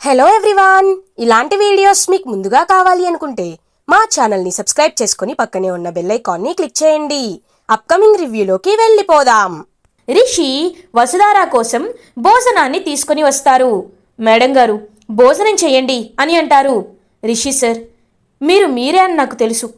Hello everyone ఇలాంటి videos మీకు ముందుగా కావాలి అనుకుంటే మా ఛానల్ని సబ్స్క్రైబ్ చేసుకుని పక్కనే ఉన్న బెల్ ఐకాన్ని క్లిక్ చేయండి. అప్కమింగ్ రివ్యూలోకి వెళ్ళిపోదాం. రిషి వసుధారా కోసం భోజనాన్ని తీసుకొని వస్తారు. మేడం గారు భోజనం చేయండి అని అంటారు. రిషి సార్ మీరు మీరే అని నాకు తెలుసు.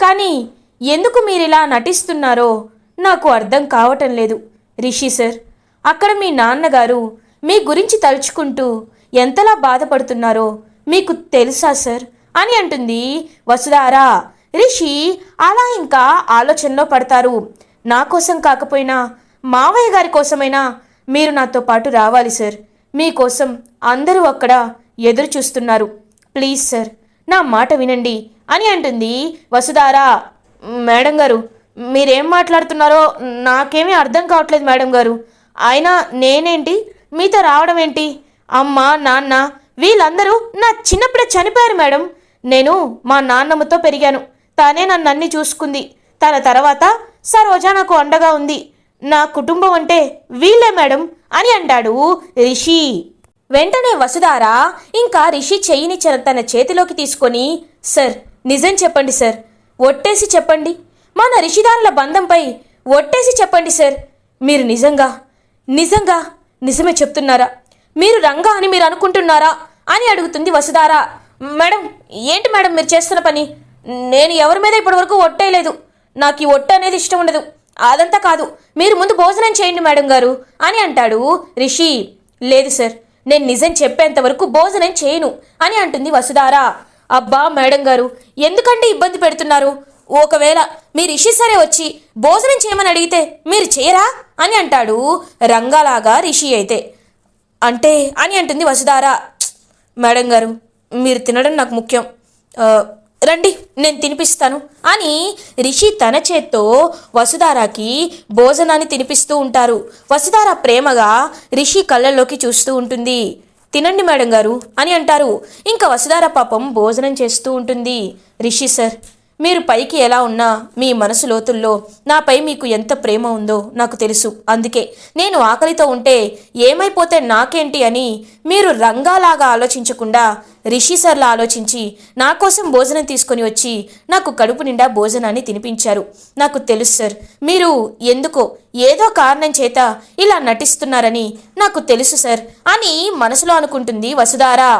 కానీ ఎందుకు మీరు ఇలా నటిస్తున్నారో నాకు అర్థం కావటం లేదు. రిషి సార్ అక్కడ మీ నాన్నగారు మీ గురించి తలుచుకుంటూ ఎంతలా బాధపడుతున్నారో మీకు తెలుసా సార్? అని అంటుంది వసుధారా. రిషి అలా ఇంకా ఆలోచనలో పడతారు. నా కోసం కాకపోయినా మావయ్య గారి కోసమైనా మీరు నాతో పాటు రావాలి సార్. మీకోసం అందరూ అక్కడ ఎదురు చూస్తున్నారు. ప్లీజ్ సార్ నా మాట వినండి అని అంటుంది వసుధారా. మేడం గారు మీరేం మాట్లాడుతున్నారో నాకేమీ అర్థం కావట్లేదు మేడం గారు. అయినా నేనేంటి? మీతో రావడం ఏంటి అమ్మ నాన్న వీళ్ళందరూ నా చిన్నప్పుడే చనిపోయారు మేడం. నేను మా నాన్నమ్మతో పెరిగాను. తానే నన్ను అన్ని చూసుకుంది. తన తర్వాత సరోజా నాకు అండగా ఉంది. నా కుటుంబం అంటే వీళ్ళే మేడం అని అంటాడు రిషి. వెంటనే వసుధార ఇంకా రిషి చెయ్యిని చ- తన చేతిలోకి తీసుకొని సార్ నిజం చెప్పండి సార్. ఒట్టేసి చెప్పండి. మన రిషిదారుల బంధంపై ఒట్టేసి చెప్పండి సార్. మీరు నిజంగా నిజంగా నిజమే చెప్తున్నారా? మీరు రంగా అని మీరు అనుకుంటున్నారా అని అడుగుతుంది వసుధార. మేడం ఏంటి మేడం మీరు చేస్తున్న పని? నేను ఎవరి మీద ఇప్పటివరకు ఒట్టేయలేదు నాకు ఈ ఒట్టు అనేది ఇష్టం ఉండదు. అదంతా కాదు మీరు ముందు భోజనం చేయండి మేడం గారు అని అంటాడు రిషి. లేదు సార్ నేను నిజం చెప్పేంత వరకు భోజనం చేయను అని అంటుంది వసుధార. అబ్బా మేడం గారు ఎందుకంటే ఇబ్బంది పెడుతున్నారు? ఒకవేళ మీరు రిషి సరే వచ్చి భోజనం చేయమని అడిగితే మీరు చేయరా అని అంటాడు రంగాలాగా రిషి అయితే. అంటే అని అంటుంది వసుధార. మేడం గారు మీరు తినడం నాకు ముఖ్యం. రండి నేను తినిపిస్తాను. అని రిషి తన చేత్తో వసుధారాకి భోజనాన్ని తినిపిస్తూ ఉంటారు. వసుధార ప్రేమగా రిషి కళ్ళల్లోకి చూస్తూ ఉంటుంది. తినండి మేడం గారు అని అంటారు. ఇంకా వసుధార పాపం భోజనం చేస్తూ ఉంటుంది. రిషి సార్ మీరు పైకి ఎలా ఉన్నా మీ మనసు లోతుల్లో నాపై మీకు ఎంత ప్రేమ ఉందో నాకు తెలుసు. అందుకే నేను ఆకలితో ఉంటే ఏమైపోతే నాకేంటి అని మీరు రంగాలాగా ఆలోచించకుండా రిషి సర్లా ఆలోచించి నా కోసం భోజనం తీసుకొని వచ్చి నాకు కడుపు నిండా భోజనాన్ని తినిపించారు. నాకు తెలుసు సార్ మీరు ఎందుకో ఏదో కారణం చేత ఇలా నటిస్తున్నారని నాకు తెలుసు సార్ అని మనసులో అనుకుంటుంది వసుధారా.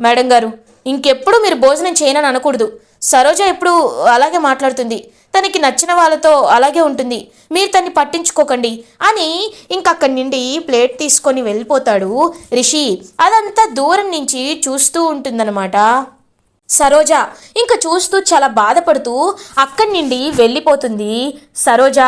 మేడం గారు ఇంకెప్పుడు మీరు భోజనం చేయనని అనకూడదు. సరోజ ఎప్పుడు అలాగే మాట్లాడుతుంది. తనకి నచ్చిన వాళ్ళతో అలాగే ఉంటుంది. మీరు తన్ని పట్టించుకోకండి అని ఇంకక్కడి నుండి ప్లేట్ తీసుకొని వెళ్ళిపోతాడు రిషి. అదంతా దూరం నుంచి చూస్తూ ఉంటుందన్నమాట. సరోజ ఇంకా చూస్తూ చాలా బాధపడుతూ అక్కడి నుండి వెళ్ళిపోతుంది. సరోజ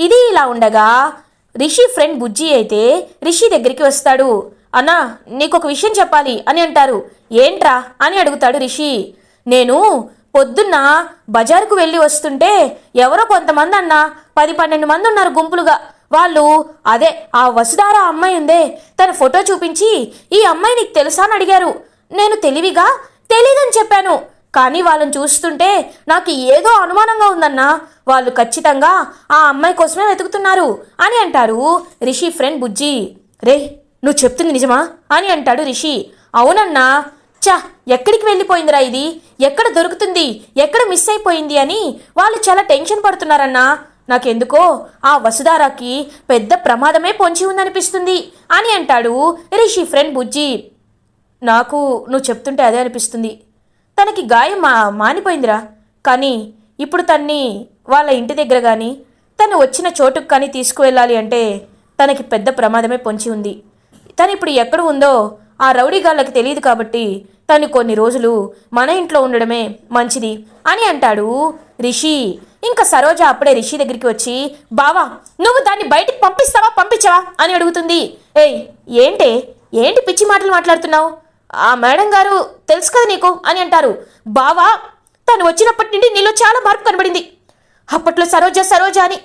ఇది ఇలా ఉండగా రిషి ఫ్రెండ్ బుజ్జి అయితే రిషి దగ్గరికి వస్తాడు. అన్నా నీకు ఒక విషయం చెప్పాలి అని అంటారు. ఏంట్రా? అని అడుగుతాడు రిషి. నేను పొద్దున్న బజారుకు వెళ్ళి వస్తుంటే ఎవరో కొంతమంది అన్న పది పన్నెండు మంది ఉన్నారు గుంపులుగా. వాళ్ళు అదే ఆ వసుధార అమ్మాయి ఉందే. తన ఫోటో చూపించి ఈ అమ్మాయి నీకు తెలుసా? అని అడిగారు. నేను తెలివిగా తెలీదని చెప్పాను. కానీ వాళ్ళని చూస్తుంటే నాకు ఏదో అనుమానంగా ఉందన్నా. వాళ్ళు ఖచ్చితంగా ఆ అమ్మాయి కోసమే వెతుకుతున్నారు అని అంటారు రిషి ఫ్రెండ్ బుజ్జి. రే నువ్వు చెప్తుంది నిజమా? అని అంటాడు రిషి. అవునన్నా చా ఎక్కడికి వెళ్ళిపోయిందిరా ఇది? ఎక్కడ దొరుకుతుంది? ఎక్కడ మిస్ అయిపోయింది అని వాళ్ళు చాలా టెన్షన్ పడుతున్నారన్నా. నాకెందుకో ఆ వసుధారాకి పెద్ద ప్రమాదమే పొంచి ఉందనిపిస్తుంది అని అంటాడు రిషి ఫ్రెండ్ బుజ్జి. నాకు నువ్వు చెప్తుంటే అదే అనిపిస్తుంది. తనకి గాయం మా మానిపోయిందిరా. కానీ ఇప్పుడు తన్ని వాళ్ళ ఇంటి దగ్గర కానీ తను వచ్చిన చోటుకు కానీ తీసుకువెళ్ళాలి అంటే తనకి పెద్ద ప్రమాదమే పొంచి ఉంది. తను ఇప్పుడు ఎక్కడ ఉందో ఆ రౌడీగాళ్ళకి తెలియదు కాబట్టి తను కొన్ని రోజులు మన ఇంట్లో ఉండడమే మంచిది అని అంటాడు రిషి. ఇంకా సరోజ అప్పుడే రిషి దగ్గరికి వచ్చి బావా నువ్వు దాన్ని బయటికి పంపిస్తావా పంపించవా? అని అడుగుతుంది. ఏయ్ ఏంటే? ఏంటి పిచ్చి మాటలు మాట్లాడుతున్నావు? ఆ మేడం గారు తెలుసు కదా నీకు? అని అంటారు. బావా తను వచ్చినప్పటి నుండి నీలో చాలా మార్పు కనబడింది. అప్పట్లో సరోజ సరోజ అని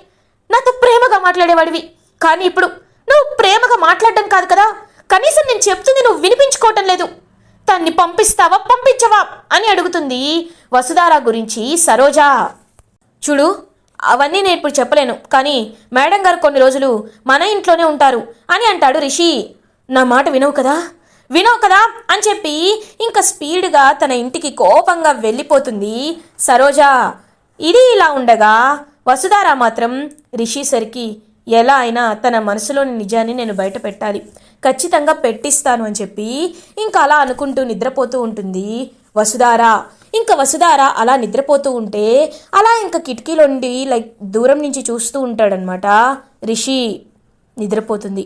నాతో ప్రేమగా మాట్లాడేవాడివి. కానీ ఇప్పుడు నువ్వు ప్రేమగా మాట్లాడడం కాదు కదా? కనీసం నేను చెప్తుంది నువ్వు వినిపించుకోవటం లేదు. తన్ని పంపిస్తావా? పంపించవా? అని అడుగుతుంది వసుధార గురించి సరోజా. చూడు అవన్నీ నేను ఇప్పుడు చెప్పలేను. కానీ మేడం గారు కొన్ని రోజులు మన ఇంట్లోనే ఉంటారు అని అంటాడు రిషి. నా మాట వినవు కదా? వినవు కదా? అని చెప్పి ఇంకా స్పీడ్గా తన ఇంటికి కోపంగా వెళ్ళిపోతుంది సరోజా. ఇది ఇలా ఉండగా వసుధార మాత్రం రిషి సరికి ఎలా అయినా తన మనసులోని నిజాన్ని నేను బయట పెట్టాలి ఖచ్చితంగా పెట్టిస్తాను అని చెప్పి ఇంకా అలా అనుకుంటూ నిద్రపోతూ ఉంటుంది. వసుధార ఇంకా వసుధార అలా నిద్రపోతూ ఉంటే అలా ఇంకా కిటికీలోండి లైక్ దూరం నుంచి చూస్తూ ఉంటాడనమాట రిషి నిద్రపోతుంది.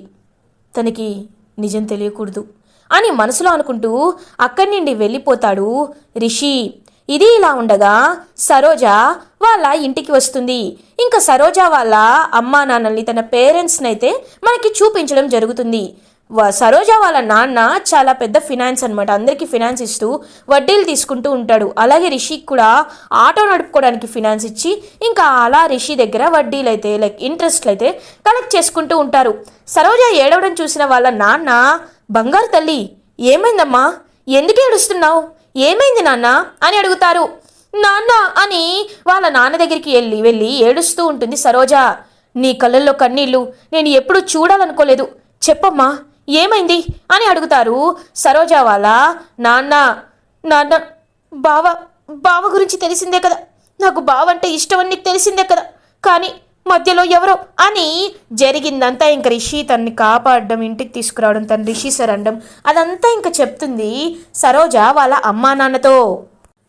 తనకి నిజం తెలియకూడదు అని మనసులో అనుకుంటూ అక్కడి నుండి వెళ్ళిపోతాడు రిషి. ఇది ఇలా ఉండగా సరోజ వాళ్ళ ఇంటికి వస్తుంది. ఇంకా సరోజ వాళ్ళ అమ్మా నాన్నల్ని తన పేరెంట్స్ని అయితే మనకి చూపించడం జరుగుతుంది. సరోజ వాళ్ళ నాన్న చాలా పెద్ద ఫినాన్స్ అనమాట అందరికీ ఫినాన్స్ ఇస్తూ వడ్డీలు తీసుకుంటూ ఉంటాడు. అలాగే రిషికి కూడా ఆటో నడుపుకోవడానికి ఫినాన్స్ ఇచ్చి ఇంకా అలా రిషి దగ్గర వడ్డీలు అయితే లైక్ ఇంట్రెస్ట్లు అయితే కలెక్ట్ చేసుకుంటూ ఉంటారు. సరోజ ఏడవడం చూసిన వాళ్ళ నాన్న బంగారు తల్లి ఏమైందమ్మా? ఎందుకు ఏడుస్తున్నావు? ఏమైంది నాన్న? అని అడుగుతారు. నాన్న అని వాళ్ళ నాన్న దగ్గరికి వెళ్ళి వెళ్ళి ఏడుస్తూ ఉంటుంది సరోజ. నీ కళ్ళల్లో కన్నీళ్ళు నేను ఎప్పుడూ చూడాలనుకోలేదు. చెప్పమ్మా ఏమైంది అని అడుగుతారు సరోజ వాళ్ళ నాన్న నాన్న బావ బావ గురించి తెలిసిందే కదా. నాకు బావ అంటే ఇష్టం అని నీకు తెలిసిందే కదా. కానీ మధ్యలో ఎవరో అని జరిగిందంతా ఇంక రిషి తన్ని కాపాడడం ఇంటికి తీసుకురావడం తను రిషి సార్ అనడం అదంతా ఇంకా చెప్తుంది సరోజ వాళ్ళ అమ్మా నాన్నతో.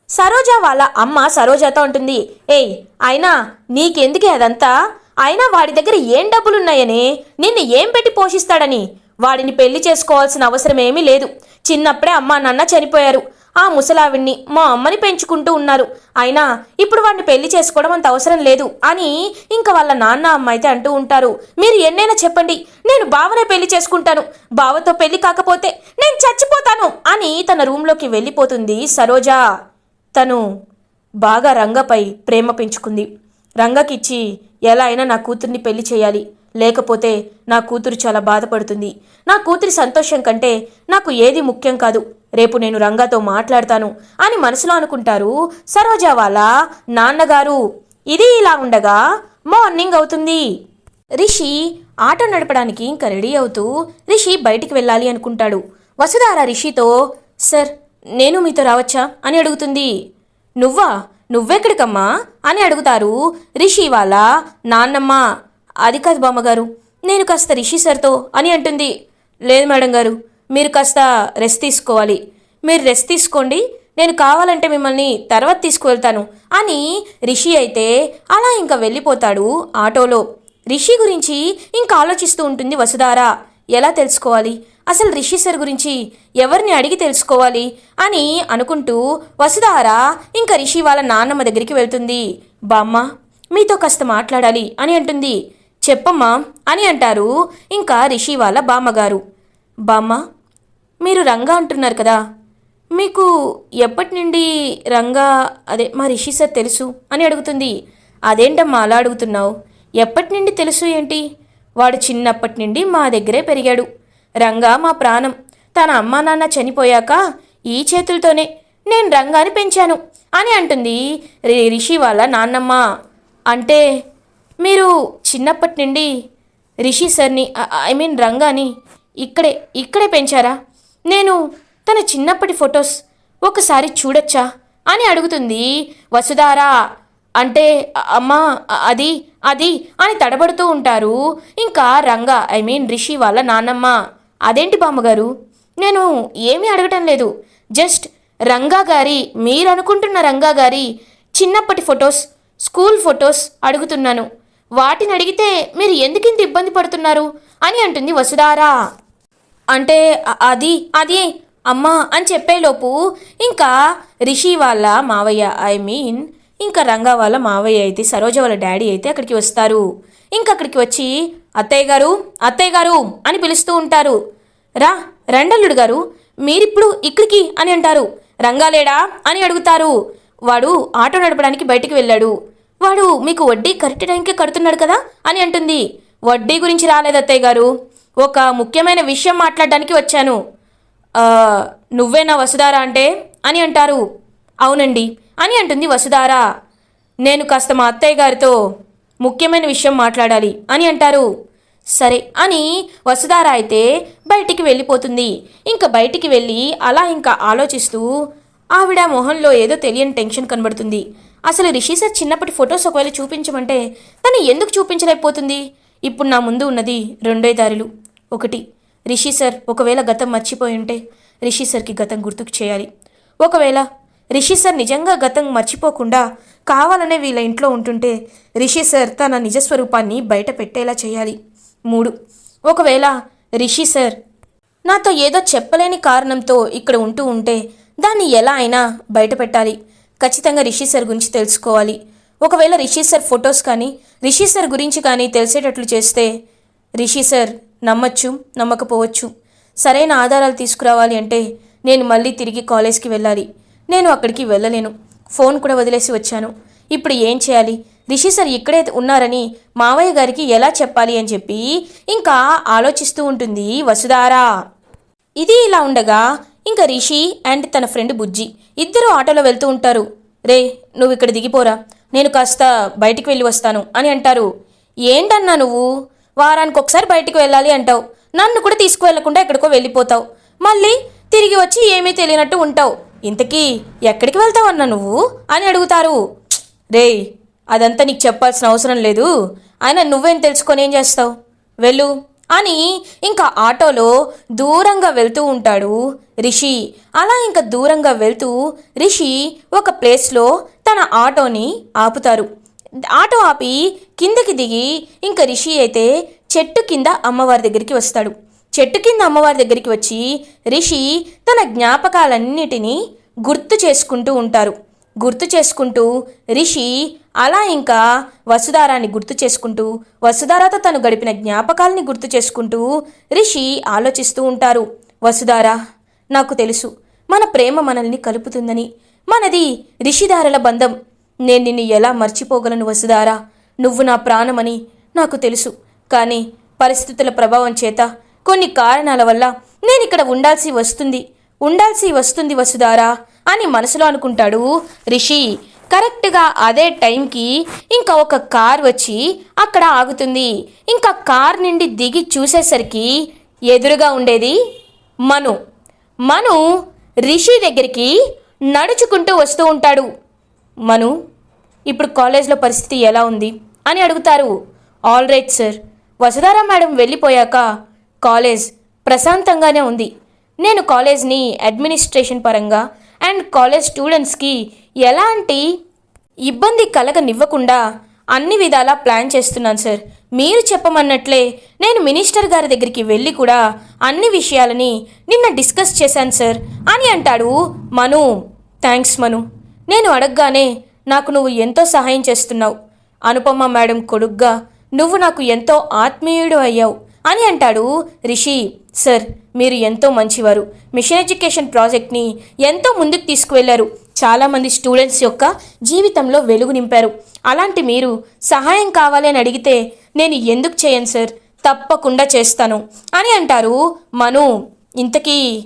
సరోజ వాళ్ళ అమ్మ సరోజతో ఉంటుంది ఏయ్ అయినా నీకెందుకే అదంతా? అయినా వాడి దగ్గర ఏం డబ్బులున్నాయని? నిన్ను ఏం పెట్టి పోషిస్తాడని? వాడిని పెళ్ళి చేసుకోవాల్సిన అవసరం ఏమీ లేదు. చిన్నప్పుడే అమ్మా నాన్న చనిపోయారు. ఆ ముసలావిడ్ని మా అమ్మని పెంచుకుంటూ ఉన్నారు. అయినా ఇప్పుడు వాడిని పెళ్ళి చేసుకోవడం అంత అవసరం లేదు అని ఇంకా వాళ్ళ నాన్న అమ్మ అయితే అంటూ ఉంటారు. మీరు ఎన్నైనా చెప్పండి. నేను బావనే పెళ్ళి చేసుకుంటాను. బావతో పెళ్ళి కాకపోతే నేను చచ్చిపోతాను అని తన రూమ్లోకి వెళ్ళిపోతుంది సరోజ. తను బాగా రంగపై ప్రేమ పెంచుకుంది. రంగకిచ్చి ఎలా అయినా నా కూతుర్ని పెళ్ళి చేయాలి. లేకపోతే నా కూతురు చాలా బాధపడుతుంది. నా కూతురి సంతోషం కంటే నాకు ఏది ముఖ్యం కాదు. రేపు నేను రంగాతో మాట్లాడతాను అని మనసులో అనుకుంటారు. సరోజ వాళ్ళ నాన్నగారు ఇది ఇలా ఉండగా మార్నింగ్ అవుతుంది. రిషి ఆటో నడపడానికి ఇంకా రెడీ అవుతూ రిషి బయటికి వెళ్ళాలి అనుకుంటాడు. వసుధార రిషితో సార్ నేను మీతో రావచ్చా? అని అడుగుతుంది. నువ్వా? నువ్వెక్కడికమ్మా? అని అడుగుతారు రిషి వాళ్ళ నాన్నమ్మ. అది కాదు బామ్మగారు. నేను కాస్త రిషి సార్తో అని అంటుంది. లేదు మేడం గారు మీరు కాస్త రెస్ట్ తీసుకోవాలి. మీరు రెస్ట్ తీసుకోండి నేను కావాలంటే మిమ్మల్ని తర్వాత తీసుకువెళ్తాను. అని రిషి అయితే అలా ఇంకా వెళ్ళిపోతాడు ఆటోలో. రిషి గురించి ఇంకా ఆలోచిస్తూ ఉంటుంది వసుధార. ఎలా తెలుసుకోవాలి? అసలు రిషి సార్ గురించి ఎవరిని అడిగి తెలుసుకోవాలి? అని అనుకుంటూ వసుధార ఇంకా రిషి వాళ్ళ నాన్నమ్మ దగ్గరికి వెళ్తుంది. బామ్మ మీతో కాస్త మాట్లాడాలి అని అంటుంది. చెప్పమ్మా అని అంటారు ఇంకా రిషి వాళ్ళ బామ్మగారు. బామ్మ మీరు రంగా అంటున్నారు కదా. మీకు ఎప్పటి నుండి రంగా అదే మా రిషి సార్ తెలుసు అని అడుగుతుంది. అదేంటమ్మా అలా అడుగుతున్నావు? ఎప్పటి నుండి తెలుసు ఏంటి? వాడు చిన్నప్పటి నుండి మా దగ్గరే పెరిగాడు. రంగా మా ప్రాణం. తన అమ్మా నాన్న చనిపోయాక ఈ చేతులతోనే నేను రంగాని పెంచాను అని అంటుంది రిషి వాళ్ళ నాన్నమ్మ. అంటే మీరు చిన్నప్పటి నుండి రిషి సార్ని ఐ మీన్ రంగాని ఇక్కడే ఇక్కడే పెంచారా? నేను తన చిన్నప్పటి ఫొటోస్ ఒకసారి చూడొచ్చా అని అడుగుతుంది. వసుధారా అంటే అమ్మా అది అది అని తడబడుతూ ఉంటారు. ఇంకా రంగా ఐ మీన్ రిషి వాళ్ళ నాన్నమ్మ. అదేంటి బామ్మగారు? నేను ఏమీ అడగటం లేదు. జస్ట్ రంగా గారి మీరు అనుకుంటున్న రంగా గారి చిన్నప్పటి ఫొటోస్ స్కూల్ ఫొటోస్ అడుగుతున్నాను. వాటిని అడిగితే మీరు ఎందుకింత ఇబ్బంది పడుతున్నారు? అని అంటుంది వసుధారా. అంటే అది అది అమ్మా అని చెప్పేలోపు ఇంకా రిషి వాళ్ళ మావయ్య ఐ మీన్ ఇంకా రంగా వాళ్ళ మావయ్య అయితే సరోజ వాళ్ళ డాడీ అయితే అక్కడికి వస్తారు. ఇంకా అక్కడికి వచ్చి అత్తయ్య గారు అత్తయ్య గారు అని పిలుస్తూ ఉంటారు. రా రండల్లుడు గారు మీరిప్పుడు ఇక్కడికి అని అంటారు. రంగాలేడా అని అడుగుతారు. వాడు ఆటో నడపడానికి బయటికి వెళ్ళాడు. వాడు మీకు వడ్డీ కరెక్ట్ టైంకే కడుతున్నాడు కదా అని అంటుంది. వడ్డీ గురించి రాలేదు అత్తయ్య గారు. ఒక ముఖ్యమైన విషయం మాట్లాడడానికి వచ్చాను. నువ్వేనా వసుధార అంటే? అని అంటారు. అవునండి అని అంటుంది వసుధార. నేను కాస్త మా అత్తయ్య గారితో ముఖ్యమైన విషయం మాట్లాడాలి అని అంటారు. సరే అని వసుధార అయితే బయటికి వెళ్ళిపోతుంది. ఇంకా బయటికి వెళ్ళి అలా ఇంకా ఆలోచిస్తూ ఆవిడ మొహంలో ఏదో తెలియని టెన్షన్ కనబడుతుంది. అసలు రిషి సార్ చిన్నప్పటి ఫొటోస్ ఒకవేళ చూపించమంటే తను ఎందుకు చూపించలేకపోతుంది? ఇప్పుడు నా ముందు ఉన్నది రెండే దారులు. ఒకటి రిషి సార్ ఒకవేళ గతం మర్చిపోయి ఉంటే రిషి సార్కి గతం గుర్తుకు చేయాలి. ఒకవేళ రిషి సార్ నిజంగా గతం మర్చిపోకుండా కావాలనే వీళ్ళ ఇంట్లో ఉంటుంటే రిషి సార్ తన నిజస్వరూపాన్ని బయట పెట్టేలా చేయాలి. మూడు ఒకవేళ రిషి సార్ నాతో ఏదో చెప్పలేని కారణంతో ఇక్కడ ఉంటూ ఉంటే దాన్ని ఎలా అయినా బయట పెట్టాలి ఖచ్చితంగా రిషి సార్ గురించి తెలుసుకోవాలి. ఒకవేళ రిషి సార్ ఫొటోస్ కానీ రిషి సార్ గురించి కానీ తెలిసేటట్లు చేస్తే రిషి సార్ నమ్మచ్చు నమ్మకపోవచ్చు. సరైన ఆధారాలు తీసుకురావాలి అంటే నేను మళ్ళీ తిరిగి కాలేజ్కి వెళ్ళాలి. నేను అక్కడికి వెళ్ళలేను. ఫోన్ కూడా వదిలేసి వచ్చాను. ఇప్పుడు ఏం చేయాలి? రిషి సార్ ఇక్కడే ఉన్నారని మావయ్య గారికి ఎలా చెప్పాలి అని చెప్పి ఇంకా ఆలోచిస్తూ ఉంటుంది వసుధారా. ఇది ఇలా ఉండగా ఇంకా రిషి అండ్ తన ఫ్రెండ్ బుజ్జి ఇద్దరు ఆటోలో వెళ్తూ ఉంటారు. రే నువ్వు ఇక్కడ దిగిపోరా. నేను కాస్త బయటికి వెళ్ళి వస్తాను అని అంటారు. ఏంటన్నా నువ్వు? వారానికి ఒకసారి బయటికి వెళ్ళాలి అంటావు. నన్ను కూడా తీసుకువెళ్ళకుండా ఎక్కడికో వెళ్ళిపోతావు. మళ్ళీ తిరిగి వచ్చి ఏమీ తెలియనట్టు ఉంటావు. ఇంతకీ ఎక్కడికి వెళ్తావన్నా నువ్వు? అని అడుగుతారు. రే అదంతా నీకు చెప్పాల్సిన అవసరం లేదు. అయినా నువ్వేం తెలుసుకొని ఏం చేస్తావు? వెళ్ళు. అని ఇంకా ఆటోలో దూరంగా వెళ్తూ ఉంటాడు రిషి. అలా ఇంకా దూరంగా వెళ్తూ రిషి ఒక ప్లేస్లో తన ఆటోని ఆపుతారు. ఆటో ఆపి కిందకి దిగి ఇంకా రిషి అయితే చెట్టు కింద అమ్మవారి దగ్గరికి వస్తాడు. చెట్టు కింద అమ్మవారి దగ్గరికి వచ్చి రిషి తన జ్ఞాపకాలన్నిటినీ గుర్తు చేసుకుంటూ ఉంటారు. గుర్తు చేసుకుంటూ రిషి అలా ఇంకా వసుధారాన్ని గుర్తు చేసుకుంటూ వసుధారతో తను గడిపిన జ్ఞాపకాలని గుర్తు చేసుకుంటూ రిషి ఆలోచిస్తూ ఉంటారు. వసుధార నాకు తెలుసు మన ప్రేమ మనల్ని కలుపుతుందని. మనది రిషిధారల బంధం. నేను నిన్ను ఎలా మర్చిపోగలను వసుధారా? నువ్వు నా ప్రాణమని నాకు తెలుసు. కానీ పరిస్థితుల ప్రభావం చేత కొన్ని కారణాల వల్ల నేను ఇక్కడ ఉండాల్సి వస్తుంది. ఉండాల్సి వస్తుంది వసుధారా. అని మనసులో అనుకుంటాడు. రిషి కరెక్ట్గా అదే టైంకి ఇంకా ఒక కార్ వచ్చి అక్కడ ఆగుతుంది. ఇంకా కార్ నుండి దిగి చూసేసరికి ఎదురుగా ఉండేది మను. మను రిషి దగ్గరికి నడుచుకుంటూ వస్తూ ఉంటాడు. మను ఇప్పుడు కాలేజ్లో పరిస్థితి ఎలా ఉంది? అని అడుగుతారు. All right sir. Vasudhara madam వెళ్ళిపోయాక కాలేజ్ ప్రశాంతంగానే ఉంది. నేను కాలేజ్ని అడ్మినిస్ట్రేషన్ పరంగా అండ్ కాలేజ్ స్టూడెంట్స్కి ఎలాంటి ఇబ్బంది కలగనివ్వకుండా అన్ని విధాలా ప్లాన్ చేస్తున్నాను సార్. మీరు చెప్పమన్నట్లే నేను మినిస్టర్ గారి దగ్గరికి వెళ్ళి కూడా అన్ని విషయాలని నిన్న డిస్కస్ చేశాను సార్. అని అంటాడు మను. థ్యాంక్స్ మను. నేను అడగగానే నాకు నువ్వు ఎంతో సహాయం చేస్తున్నావు. అనుపమ మేడం కొడుగ్గా నువ్వు నాకు ఎంతో ఆత్మీయుడు అయ్యావు. అని అంటాడు రిషి. సార్ మీరు ఎంతో మంచివారు. మిషన్ ఎడ్యుకేషన్ ప్రాజెక్ట్ని ఎంతో ముందుకు తీసుకువెళ్ళారు. చాలామంది స్టూడెంట్స్ యొక్క జీవితంలో వెలుగు నింపారు. అలాంటి మీరు సహాయం కావాలి అని అడిగితే నేను ఎందుకు చేయను సార్? తప్పకుండా చేస్తాను అని అంటారు మను. ఇంతకీ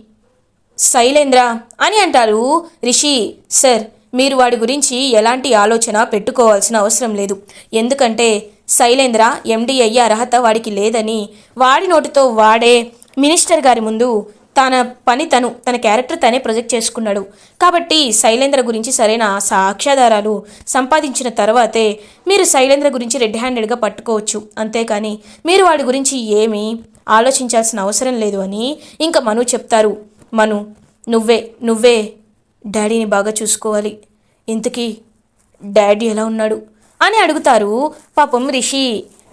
శైలేంద్ర అని అంటారు రిషి. సార్ మీరు వాడి గురించి ఎలాంటి ఆలోచన పెట్టుకోవాల్సిన అవసరం లేదు. ఎందుకంటే శైలేంద్ర ఎండి అయ్యే అర్హత వాడికి లేదని వాడి నోటితో వాడే మినిస్టర్ గారి ముందు తన పని తను తన క్యారెక్టర్ తనే ప్రొజెక్ట్ చేసుకున్నాడు. కాబట్టి శైలేంద్ర గురించి సరైన సాక్ష్యాధారాలు సంపాదించిన తర్వాతే మీరు శైలేంద్ర గురించి రెడ్ హ్యాండెడ్గా పట్టుకోవచ్చు. అంతేకాని మీరు వాడి గురించి ఏమీ ఆలోచించాల్సిన అవసరం లేదు అని ఇంకా మను చెప్తారు. మను నువ్వే నువ్వే డాడీని బాగా చూసుకోవాలి. ఇంతకీ డాడీ ఎలా ఉన్నాడు? అని అడుగుతారు. పాపం రిషి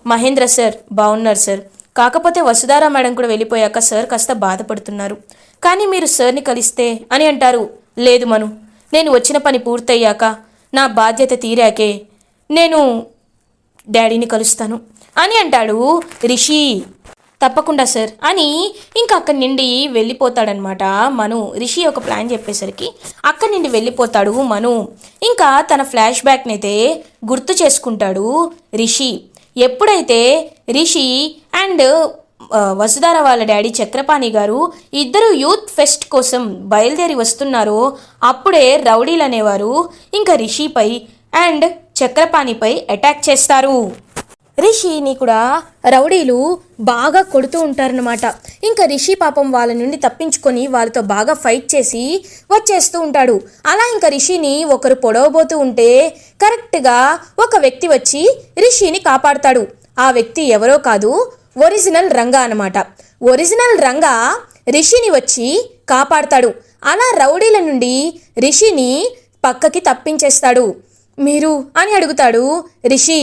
మహేంద్ర సార్ బాగున్నారు సార్. కాకపోతే వసుధారా మేడం కూడా వెళ్ళిపోయాక సార్ కాస్త బాధపడుతున్నారు. కానీ మీరు సార్ని కలిస్తే అని అంటారు. లేదు మను నేను వచ్చిన పని పూర్తయ్యాక నా బాధ్యత తీరాకే నేను డాడీని కలుస్తాను అని అంటాడు రిషి. తప్పకుండా సార్ అని ఇంకా అక్కడి నుండి వెళ్ళిపోతాడనమాట మను. రిషి ఒక ప్లాన్ చెప్పేసరికి అక్కడి నుండి వెళ్ళిపోతాడు మను. ఇంకా తన ఫ్లాష్ బ్యాక్ని అయితే గుర్తు చేసుకుంటాడు రిషి. ఎప్పుడైతే రిషి అండ్ వసుధార వాళ్ళ డాడీ చక్రపాణి గారు ఇద్దరు యూత్ ఫెస్ట్ కోసం బయలుదేరి వస్తున్నారో అప్పుడే రౌడీలు అనేవారు ఇంకా రిషిపై అండ్ చక్రపాణిపై అటాక్ చేస్తారు. రిషిని కూడా రౌడీలు బాగా కొడుతూ ఉంటారనమాట ఇంకా రిషి పాపం వాళ్ళ నుండి తప్పించుకొని వాళ్ళతో బాగా ఫైట్ చేసి వచ్చేస్తూ ఉంటాడు. అలా ఇంకా రిషిని ఒకరు పొడవబోతూ ఉంటే కరెక్ట్గా ఒక వ్యక్తి వచ్చి రిషిని కాపాడుతాడు. ఆ వ్యక్తి ఎవరో కాదు ఒరిజినల్ రంగా అనమాట ఒరిజినల్ రంగా రిషిని వచ్చి కాపాడతాడు. అలా రౌడీల నుండి రిషిని పక్కకి తప్పించేస్తాడు. మీరు అని అడుగుతాడు రిషి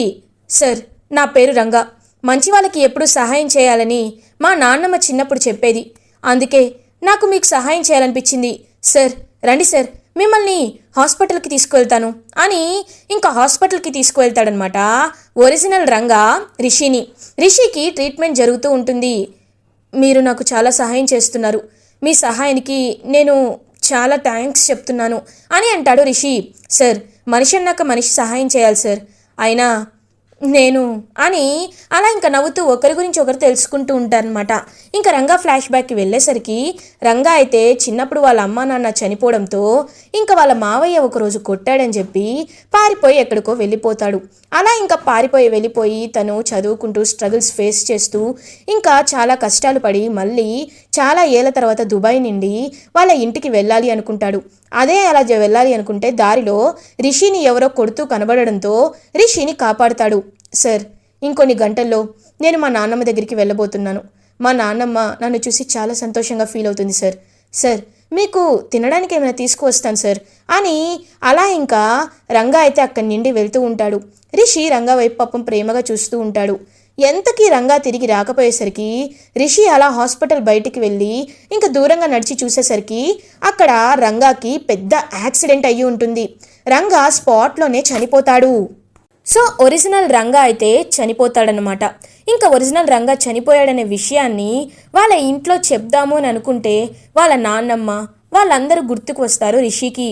సార్ నా పేరు రంగా. మంచి వాళ్ళకి ఎప్పుడు సహాయం చేయాలని మా నాన్నమ్మ చిన్నప్పుడు చెప్పేది. అందుకే నాకు మీకు సహాయం చేయాలనిపించింది. సార్ రండి సార్ మిమ్మల్ని హాస్పిటల్కి తీసుకువెళ్తాను అని ఇంకా హాస్పిటల్కి తీసుకువెళ్తాడనమాట ఒరిజినల్ రంగా రిషిని. రిషికి ట్రీట్మెంట్ జరుగుతూ ఉంటుంది. మీరు నాకు చాలా సహాయం చేస్తున్నారు. మీ సహాయానికి నేను చాలా థ్యాంక్స్ చెప్తున్నాను అని అంటాడు రిషి. సార్ మనిషి అన్నాక మనిషి సహాయం చేయాలి సార్. అయినా నేను అని అలా ఇంకా నవ్వుతూ ఒకరి గురించి ఒకరు తెలుసుకుంటూ ఉంటారనమాట ఇంకా రంగా ఫ్లాష్ బ్యాక్కి వెళ్ళేసరికి రంగా అయితే చిన్నప్పుడు వాళ్ళ అమ్మ నాన్న చనిపోవడంతో ఇంకా వాళ్ళ మావయ్య ఒకరోజు కొట్టాడని చెప్పి పారిపోయి ఎక్కడికో వెళ్ళిపోతాడు. అలా ఇంకా పారిపోయి వెళ్ళిపోయి తను చదువుకుంటూ స్ట్రగుల్స్ ఫేస్ చేస్తూ ఇంకా చాలా కష్టాలు పడి మళ్ళీ చాలా ఏళ్ళ తర్వాత దుబాయ్ నుండి వాళ్ళ ఇంటికి వెళ్ళాలి అనుకుంటాడు. అదే అలా వెళ్ళాలి అనుకుంటే దారిలో రిషిని ఎవరో కొడుతూ కనబడడంతో రిషిని కాపాడుతాడు. సార్ ఇంకొన్ని గంటల్లో నేను మా నాన్నమ్మ దగ్గరికి వెళ్ళబోతున్నాను. మా నాన్నమ్మ నన్ను చూసి చాలా సంతోషంగా ఫీల్ అవుతుంది సార్. సార్ మీకు తినడానికి ఏమైనా తీసుకువస్తాను సార్? అని అలా ఇంకా రంగా అయితే అక్కడి నుండి వెళ్తూ ఉంటాడు. రిషి రంగా వైపు పాపం ప్రేమగా చూస్తూ ఉంటాడు. ఎంతకీ రంగా తిరిగి రాకపోయేసరికి రిషి అలా హాస్పిటల్ బయటికి వెళ్ళి ఇంకా దూరంగా నడిచి చూసేసరికి అక్కడ రంగాకి పెద్ద యాక్సిడెంట్ అయ్యి ఉంటుంది. రంగా స్పాట్లోనే చనిపోతాడు. సో ఒరిజినల్ రంగా అయితే చనిపోతాడనమాట ఇంకా ఒరిజినల్ రంగా చనిపోయాడనే విషయాన్ని వాళ్ళ ఇంట్లో చెప్దాము అని అనుకుంటే వాళ్ళ నాన్నమ్మ వాళ్ళందరూ గుర్తుకు వస్తారు రిషికి.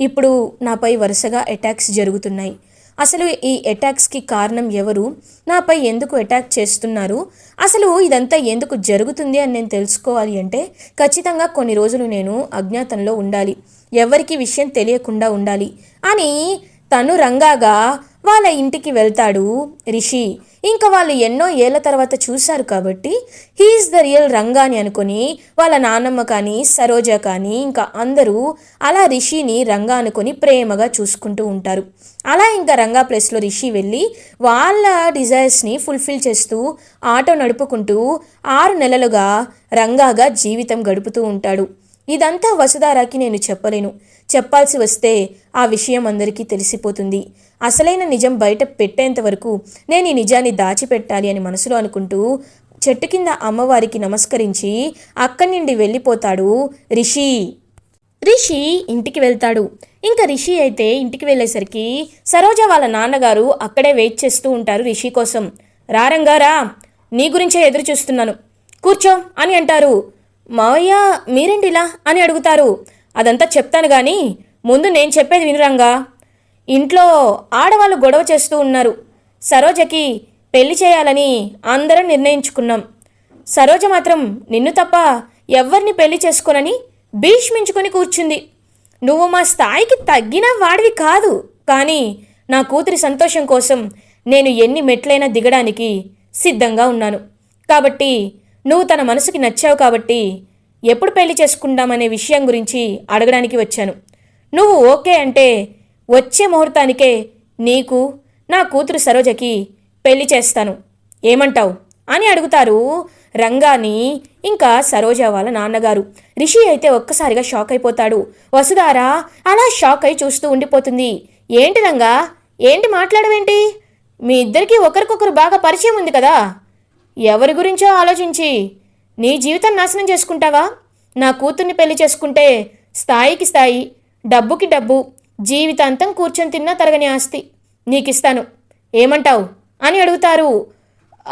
ఇప్పుడు నాపై వరుసగా అటాక్స్ జరుగుతున్నాయి. అసలు ఈ అటాక్స్కి కారణం ఎవరు? నాపై ఎందుకు అటాక్ చేస్తున్నారు? అసలు ఇదంతా ఎందుకు జరుగుతుంది అని నేను తెలుసుకోవాలి అంటే ఖచ్చితంగా కొన్ని రోజులు నేను అజ్ఞాతంలో ఉండాలి. ఎవరికి విషయం తెలియకుండా ఉండాలి. అని తను రంగాగా వాళ్ళ ఇంటికి వెళ్తాడు రిషి. ఇంకా వాళ్ళు ఎన్నో ఏళ్ళ తర్వాత చూశారు కాబట్టి హీఈస్ ద రియల్ రంగా అని అనుకుని వాళ్ళ నాన్నమ్మ కానీ సరోజ కానీ ఇంకా అందరూ అలా రిషిని రంగా అనుకొని ప్రేమగా చూసుకుంటూ ఉంటారు. అలా ఇంకా రంగా ప్లేస్లో రిషి వెళ్ళి వాళ్ళ డిజైర్స్ని ఫుల్ఫిల్ చేస్తూ ఆటో నడుపుకుంటూ ఆరు నెలలుగా రంగాగా జీవితం గడుపుతూ ఉంటాడు. ఇదంతా వసుధారాకి నేను చెప్పలేను. చెప్పాల్సి వస్తే ఆ విషయం అందరికీ తెలిసిపోతుంది. అసలైన నిజం బయట పెట్టేంత వరకు నేను ఈ నిజాన్ని దాచిపెట్టాలి అని మనసులో అనుకుంటూ చెట్టు కింద అమ్మవారికి నమస్కరించి అక్కడి నుండి వెళ్ళిపోతాడు రిషి. రిషి ఇంటికి వెళ్తాడు. ఇంకా రిషి అయితే ఇంటికి వెళ్ళేసరికి సరోజ వాళ్ళ నాన్నగారు అక్కడే వెయిట్ చేస్తూ ఉంటారు రిషి కోసం. రారంగారా నీ గురించే ఎదురు చూస్తున్నాను. కూర్చో అని అంటారు. మావయ్య మీరేంటిలా అని అడుగుతారు. అదంతా చెప్తాను కానీ ముందు నేను చెప్పేది వినురంగా ఇంట్లో ఆడవాళ్ళు గొడవ చేస్తూ ఉన్నారు. సరోజకి పెళ్ళి చేయాలని అందరం నిర్ణయించుకున్నాం. సరోజ మాత్రం నిన్ను తప్ప ఎవరిని పెళ్ళి చేసుకోనని భీష్మించుకొని కూర్చుంది. నువ్వు మా స్థాయికి తగ్గిన వాడివి కాదు. కానీ నా కూతురి సంతోషం కోసం నేను ఎన్ని మెట్లైనా దిగడానికి సిద్ధంగా ఉన్నాను. కాబట్టి నువ్వు తన మనసుకి నచ్చావు కాబట్టి ఎప్పుడు పెళ్ళి చేసుకుందామనే విషయం గురించి అడగడానికి వచ్చాను. నువ్వు ఓకే అంటే వచ్చే ముహూర్తానికే నీకు నా కూతురు సరోజకి పెళ్ళి చేస్తాను. ఏమంటావు? అని అడుగుతారు రంగాని ఇంకా సరోజ వాళ్ళ నాన్నగారు. రిషి అయితే ఒక్కసారిగా షాక్ అయిపోతాడు. వసుధార అలా షాక్ అయి చూస్తూ ఉండిపోతుంది. ఏంటి రంగా? ఏంటి మాట్లాడవేంటి? మీ ఇద్దరికీ ఒకరికొకరు బాగా పరిచయం ఉంది కదా. ఎవరి గురించో ఆలోచించి నీ జీవితం నాశనం చేసుకుంటావా? నా కూతుర్ని పెళ్ళి చేసుకుంటే స్థాయికి స్థాయి డబ్బుకి డబ్బు జీవితాంతం కూర్చొని తిన్నా తరగని ఆస్తి నీకిస్తాను. ఏమంటావు? అని అడుగుతారు.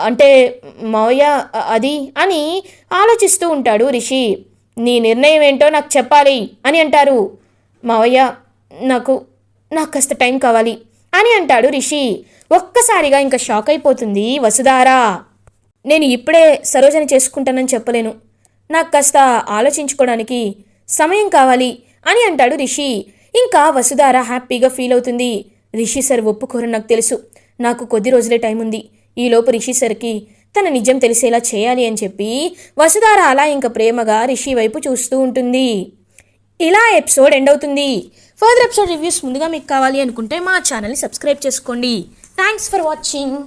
అంటే మావయ్య అది అని ఆలోచిస్తూ ఉంటాడు రిషి. నీ నిర్ణయం ఏంటో నాకు చెప్పాలి అని అంటారు. మావయ్య నాకు నాకు కాస్త టైం కావాలి అని అంటాడు రిషి. ఒక్కసారిగా ఇంకా షాక్ అయిపోతుంది వసుధారా. నేను ఇప్పుడే సరోజని చేసుకుంటానని చెప్పలేను. నాకు కాస్త ఆలోచించుకోవడానికి సమయం కావాలి అని అంటాడు రిషి. ఇంకా వసుధార హ్యాపీగా ఫీల్ అవుతుంది. రిషి సార్ ఒప్పుకోరని నాకు తెలుసు. నాకు కొద్ది రోజులే టైం ఉంది. ఈలోపు రిషి సర్కి తన నిజం తెలిసేలా చేయాలి అని చెప్పి వసుధార అలా ఇంకా ప్రేమగా రిషి వైపు చూస్తూ ఉంటుంది. ఇలా ఎపిసోడ్ ఎండ్ అవుతుంది. ఫర్దర్ ఎపిసోడ్ రివ్యూస్ ముందుగా మీకు కావాలి అనుకుంటే మా ఛానల్ని సబ్స్క్రైబ్ చేసుకోండి. Thanks for watching.